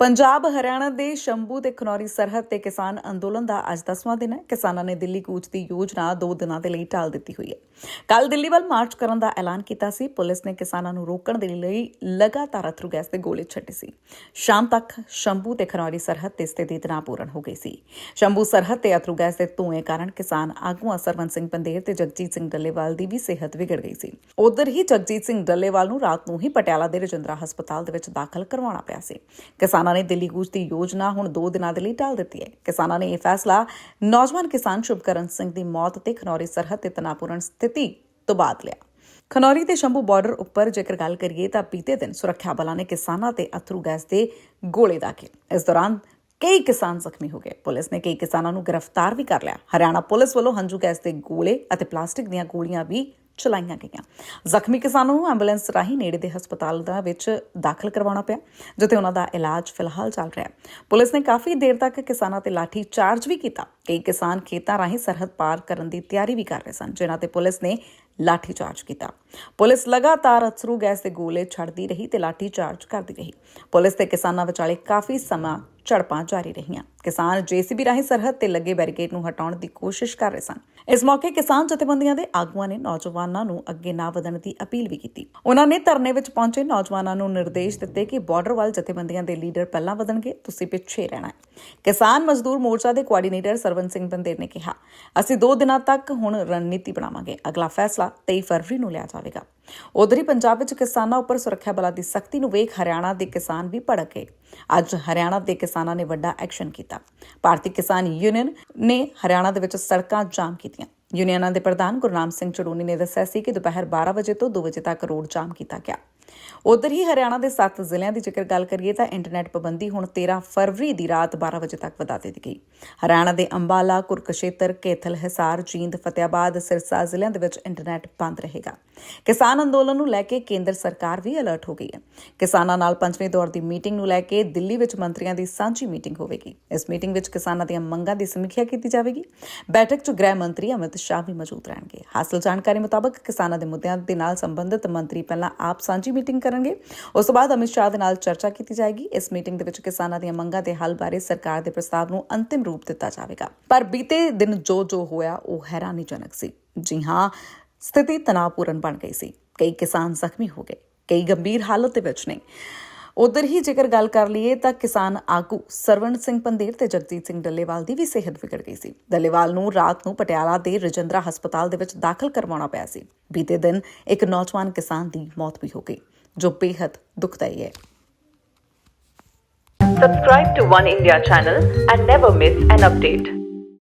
ਪੰਜਾਬ, ਹਰਿਆਣਾ ਦੇ ਸ਼ੰਭੂ ਤੇ ਖਨੌਰੀ ਸਰਹੱਦ ਤੇ ਕਿਸਾਨ ਅੰਦੋਲਨ ਦਾ ਅੱਜ 10ਵਾਂ ਦਿਨ ਹੈ। ਕਿਸਾਨਾਂ ਨੇ ਦਿੱਲੀ ਕੂਚ ਦੀ ਯੋਜਨਾ 2 ਦਿਨਾਂ ਦੇ ਲਈ ਟਾਲ ਦਿੱਤੀ ਹੋਈ ਹੈ। ਕੱਲ ਦਿੱਲੀ ਵੱਲ ਮਾਰਚ ਕਰਨ ਦਾ ਐਲਾਨ ਕੀਤਾ ਸੀ। ਪੁਲਿਸ ਨੇ ਕਿਸਾਨਾਂ ਨੂੰ ਰੋਕਣ ਦੇ ਲਈ ਲਗਾਤਾਰ ਅਥਰੂ ਗੈਸ ਦੇ ਗੋਲੇ ਛੱਡੇ ਸੀ। ਸ਼ਾਮ ਤੱਕ ਸ਼ੰਭੂ ਤੇ ਖਨੌਰੀ ਸਰਹੱਦ ਤੇ ਸਥਿਤੀ ਤਣਾਅਪੂਰਨ ਹੋ ਗਈ ਸੀ। ਸ਼ੰਭੂ ਸਰਹੱਦ ਤੇ ਅਥਰੂ ਗੈਸ ਦੇ ਧੂਏ ਕਾਰਨ ਕਿਸਾਨ ਆਗੂਆਂ ਸਰਵਨ ਸਿੰਘ ਪੰਦੇਰ ਤੇ ਜਗਜੀਤ ਸਿੰਘ ਡੱਲੇਵਾਲ ਦੀ ਵੀ ਸਿਹਤ ਵਿਗੜ ਗਈ ਸੀ। ਉਧਰ ਹੀ ਜਗਜੀਤ ਸਿੰਘ ਡੱਲੇਵਾਲ ਨੂੰ ਰਾਤ ਨੂੰ ਹੀ ਪਟਿਆਲਾ ਦੇ ਰਜਿੰਦਰਾ ਹਸਪਤਾਲ ਦੇ ਵਿੱਚ ਦਾਖਲ ਕਰਵਾਉਣਾ ਪਿਆ ਸੀ। ਕਿਸਾਨਾਂ ਨੇ ਦਿੱਲੀ ਕੂਚ ਦੀ ਯੋਜਨਾ ਹੁਣ 2 ਦਿਨਾਂ ਦੇ ਲਈ ਟਾਲ ਦਿੱਤੀ ਹੈ। ਕਿਸਾਨਾਂ ਨੇ ਇਹ ਫੈਸਲਾ ਨੌਜਵਾਨ ਕਿਸਾਨ ਸ਼ੁਭਕਰਨ ਸਿੰਘ ਦੀ ਮੌਤ ਤੇ ਖਨੌਰੀ ਸਰਹੱਦ ਤੇ ਤਣਾਅਪੂਰਨ ਸਥਿਤੀ ਤੋਂ ਬਾਅਦ ਲਿਆ। ਖਨੌਰੀ ਤੇ ਸ਼ੰਭੂ ਬਾਰਡਰ ਉੱਪਰ ਜੇਕਰ ਗੱਲ ਕਰੀਏ ਤਾਂ ਬੀਤੇ ਦਿਨ ਸੁਰੱਖਿਆ ਬਲਾਂ ਨੇ ਕਿਸਾਨਾਂ ਤੇ ਅਥਰੂ ਗੈਸ ਦੇ ਗੋਲੇ ਦਾਗੇ। ਇਸ ਦੌਰਾਨ ਕਈ ਕਿਸਾਨ ਜ਼ਖਮੀ ਹੋ ਗਏ। ਪੁਲਿਸ ਨੇ ਕਈ ਕਿਸਾਨਾਂ ਨੂੰ ਗ੍ਰਿਫਤਾਰ ਵੀ ਕਰ ਲਿਆ। ਹਰਿਆਣਾ ਪੁਲਿਸ ਵੱਲੋਂ ਹੰਝੂ ਗੈਸ ਦੇ ਗੋਲੇ ਅਤੇ ਪਲਾਸਟਿਕ ਦੀਆਂ ਗੋਲੀਆਂ ਵੀ ਚਲਾਈਆਂ ਗਈਆਂ। ਜ਼ਖਮੀ ਕਿਸਾਨਾਂ ਨੂੰ ਐਂਬੂਲੈਂਸ ਰਾਹੀਂ ਨੇੜੇ ਦੇ ਹਸਪਤਾਲ ਦਾ ਵਿੱਚ ਦਾਖਲ ਕਰਵਾਉਣਾ ਪਿਆ, ਜਿੱਥੇ ਉਹਨਾਂ ਦਾ ਇਲਾਜ ਫਿਲਹਾਲ ਚੱਲ ਰਿਹਾ ਹੈ। ਪੁਲਿਸ ਨੇ ਕਾਫੀ ਦੇਰ ਤੱਕ ਕਿਸਾਨਾਂ ਤੇ ਲਾਠੀ ਚਾਰਜ ਵੀ ਕੀਤਾ। ਕਈ ਕਿਸਾਨ ਖੇਤਾਂ ਰਾਹੀਂ ਸਰਹੱਦ ਪਾਰ ਕਰਨ ਦੀ ਤਿਆਰੀ ਵੀ ਕਰ ਰਹੇ ਸਨ, ਜਿਨ੍ਹਾਂ ਤੇ ਪੁਲਿਸ ਨੇ ਲਾਠੀ ਚਾਰਜ ਕੀਤਾ। ਪੁਲਿਸ ਲਗਾਤਾਰ ਅਥਰੂ ਗੈਸ ਦੇ ਗੋਲੇ ਛੱਡਦੀ ਰਹੀ ਤੇ ਲਾਠੀ ਚਾਰਜ ਕਰਦੀ ਰਹੀ। ਪੁਲਿਸ ਤੇ ਕਿਸਾਨਾਂ ਵਿਚਾਲੇ ਕਾਫੀ ਸਮਾਂ ਝੜਪਾਂ ਜਾਰੀ ਰਹੀਆਂ। ਕਿਸਾਨ ਜੀਸੀਬੀ ਰਾਹੀਂ ਸਰਹੱਦ ਤੇ ਲੱਗੇ ਬੈਰੀਕੇਡ ਨੂੰ ਹਟਾਉਣ ਦੀ ਕੋਸ਼ਿਸ਼ ਕਰ ਰਹੇ ਸਨ। ਇਸ ਮੌਕੇ ਕਿਸਾਨ ਜਥੇਬੰਦੀਆਂ ਦੇ ਆਗੂਆਂ ਨੇ ਨੌਜਵਾਨਾਂ ਨੂੰ ਅੱਗੇ ਨਾ ਵਧਣ ਦੀ ਅਪੀਲ ਵੀ ਕੀਤੀ। ਉਹਨਾਂ ਨੇ ਧਰਨੇ ਵਿੱਚ ਪਹੁੰਚੇ। ਨੌਜਵਾਨਾਂ ਨੂੰ ਨਿਰਦੇਸ਼ ਦਿੱਤੇ ਕਿ ਬਾਰਡਰ ਵੱਲ ਜਥੇਬੰਦੀਆਂ ਦੇ ਲੀਡਰ ਪਹਿਲਾਂ ਵਧਣਗੇ, ਤੁਸੀਂ ਪਿੱਛੇ ਰਹਿਣਾ ਹੈ। ਕਿਸਾਨ ਮਜ਼ਦੂਰ ਮੋਰਚਾ ਦੇ ਕੋਆਰਡੀਨੇਟਰ ਸਰਵਨ ਸਿੰਘ ਬੰਦੇਰ ਨੇ ਕਿਹਾ, ਅਸੀਂ 2 ਦਿਨਾਂ ਤੱਕ ਹੁਣ ਰਣਨੀਤੀ ਬਣਾਵਾਂਗੇ। ਅਗਲਾ ਫੈਸਲਾ 23 ਫਰਵਰੀ ਨੂੰ ਲਿਆ ਜਾਵੇਗਾ। ਉਧਰ ਹੀ ਪੰਜਾਬ ਵਿੱਚ ਕਿਸਾਨਾਂ ਉੱਪਰ ਸੁਰੱਖਿਆ ਬਲਾਂ ਦੀ ਸਖਤੀ ਨੂੰ ਵੇਖ ਹਰਿਆਣਾ ਦੇ ਕਿਸਾਨ ਵੀ ਭੜਕ ਗਏ। ਅੱਜ ਹਰਿਆਣਾ ਦੇ ਕਿਸਾਨਾਂ ਨੇ ਵੱਡਾ ਐਕਸ਼ਨ ਕੀਤਾ। ਭਾਰਤੀ ਕਿਸਾਨ ਯੂਨੀਅਨ ਨੇ ਹਰਿਆਣਾ ਦੇ ਵਿੱਚ ਸੜਕਾਂ ਜਾਮ ਕੀਤੀਆਂ। ਯੂਨੀਅਨਾਂ ਦੇ ਪ੍ਰਧਾਨ ਗੁਰਨਾਮ ਸਿੰਘ ਚੜੂਨੀ ਨੇ ਦੱਸਿਆ ਸੀ ਕਿ ਦੁਪਹਿਰ 12 ਵਜੇ ਤੋਂ 2 ਵਜੇ ਤੱਕ ਰੋਡ ਜਾਮ ਕੀਤਾ ਗਿਆ। ਉਧਰ ਹੀ ਹਰਿਆਣਾ ਦੇ 7 ਜ਼ਿਲ੍ਹਿਆਂ ਦੀ ਜੇਕਰ ਗੱਲ ਕਰੀਏ ਤਾਂ ਇੰਟਰਨੈਟ ਪਾਬੰਦੀ ਹੁਣ 13 ਫਰਵਰੀ ਦੀ ਰਾਤ 12 ਵਜੇ ਤੱਕ ਵਧਾ ਦਿੱਤੀ ਗਈ। ਹਰਿਆਣਾ ਦੇ ਅੰਬਾਲਾ, ਕੁਰਕਸ਼ੇਤਰ, ਕੇਥਲ, ਹਿਸਾਰ, ਜੀਂਦ, ਫਤਿਆਬਾਦ, ਸਿਰਸਾ ਜ਼ਿਲ੍ਹਿਆਂ ਦੇ ਵਿੱਚ ਇੰਟਰਨੈਟ ਬੰਦ ਰਹੇਗਾ। ਕਿਸਾਨ ਅੰਦੋਲਨ ਨੂੰ ਲੈ ਕੇ ਕੇਂਦਰ ਸਰਕਾਰ ਵੀ ਅਲਰਟ ਹੋ ਗਈ ਹੈ। ਕਿਸਾਨਾਂ ਨਾਲ ਪੰਜਵੇਂ ਦੌਰ ਦੀ ਮੀਟਿੰਗ ਨੂੰ ਲੈ ਕੇ ਦਿੱਲੀ ਵਿੱਚ ਮੰਤਰੀਆਂ ਦੀ ਸਾਂਝੀ ਮੀਟਿੰਗ ਹੋਵੇਗੀ। ਇਸ ਮੀਟਿੰਗ ਵਿੱਚ ਕਿਸਾਨਾਂ ਦੀਆਂ ਮੰਗਾਂ ਦੀ ਸਮੀਖਿਆ ਕੀਤੀ ਜਾਵੇਗੀ। ਬੈਠਕ 'ਚ ਗ੍ਰਹਿ ਮੰਤਰੀ ਅਮਿਤ ਸ਼ਾਹ ਵੀ ਮੌਜੂਦ ਰਹਿਣਗੇ। ਹਾਸਲ ਜਾਣਕਾਰੀ ਮੁਤਾਬਕ ਕਿਸਾਨਾਂ ਦੇ ਮੁੱਦਿਆਂ ਦੇ ਨਾਲ ਸੰਬੰਧਿਤ ਮੰਤਰੀ ਪਹਿਲਾਂ ਆਪ ਸਾਂਝੀ ਮੀਟਿੰਗ ਕਰਨਗੇ। ਉਸ ਤੋਂ ਬਾਅਦ ਅਮਿਤ ਸ਼ਾਹ ਦੇ ਨਾਲ ਚਰਚਾ ਕੀਤੀ ਜਾਏਗੀ। ਇਸ ਮੀਟਿੰਗ ਦੇ ਵਿੱਚ ਕਿਸਾਨਾਂ ਦੀਆਂ ਮੰਗਾਂ ਦੇ ਹੱਲ ਬਾਰੇ ਸਰਕਾਰ ਦੇ ਪ੍ਰਸਤਾਵ ਨੂੰ ਅੰਤਿਮ ਰੂਪ ਦਿੱਤਾ ਜਾਵੇਗਾ। ਪਰ ਬੀਤੇ ਦਿਨ ਜੋ ਜੋ ਹੋਇਆ, ਉਹ ਹੈਰਾਨੀਜਨਕ ਸੀ। ਜੀ ਹਾਂ, ਸਥਿਤੀ ਤਣਾਅਪੂਰਨ ਬਣ ਗਈ ਸੀ। ਕਈ ਕਿਸਾਨ ਜ਼ਖਮੀ ਹੋ ਗਏ, ਕਈ ਗੰਭੀਰ ਹਾਲਤ ਦੇ ਵਿੱਚ ਨੇ। ਉਧਰ ਹੀ ਜੇਕਰ ਗੱਲ ਕਰ ਲਈਏ ਤਾਂ ਕਿਸਾਨ ਆਗੂ ਸਰਵਣ ਸਿੰਘ ਪੰਦੇਰ ਤੇ ਜਗਜੀਤ ਸਿੰਘ ਡੱਲੇਵਾਲ ਦੀ ਵੀ ਸਿਹਤ ਵਿਗੜ ਗਈ ਸੀ। ਡੱਲੇਵਾਲ ਨੂੰ ਰਾਤ ਨੂੰ ਪਟਿਆਲਾ ਦੇ ਰਜਿੰਦਰਾ ਹਸਪਤਾਲ ਦੇ ਵਿੱਚ ਦਾਖਲ ਕਰਵਾਉਣਾ ਪਿਆ ਸੀ। ਬੀਤੇ ਦਿਨ ਇੱਕ ਨੌਜਵਾਨ ਕਿਸਾਨ ਦੀ ਮੌਤ ਵੀ ਹੋ ਗਈ, ਜੋ ਬੇहद ਦੁਖਦਾਈ ਹੈ। Subscribe to One India channel and never miss an update.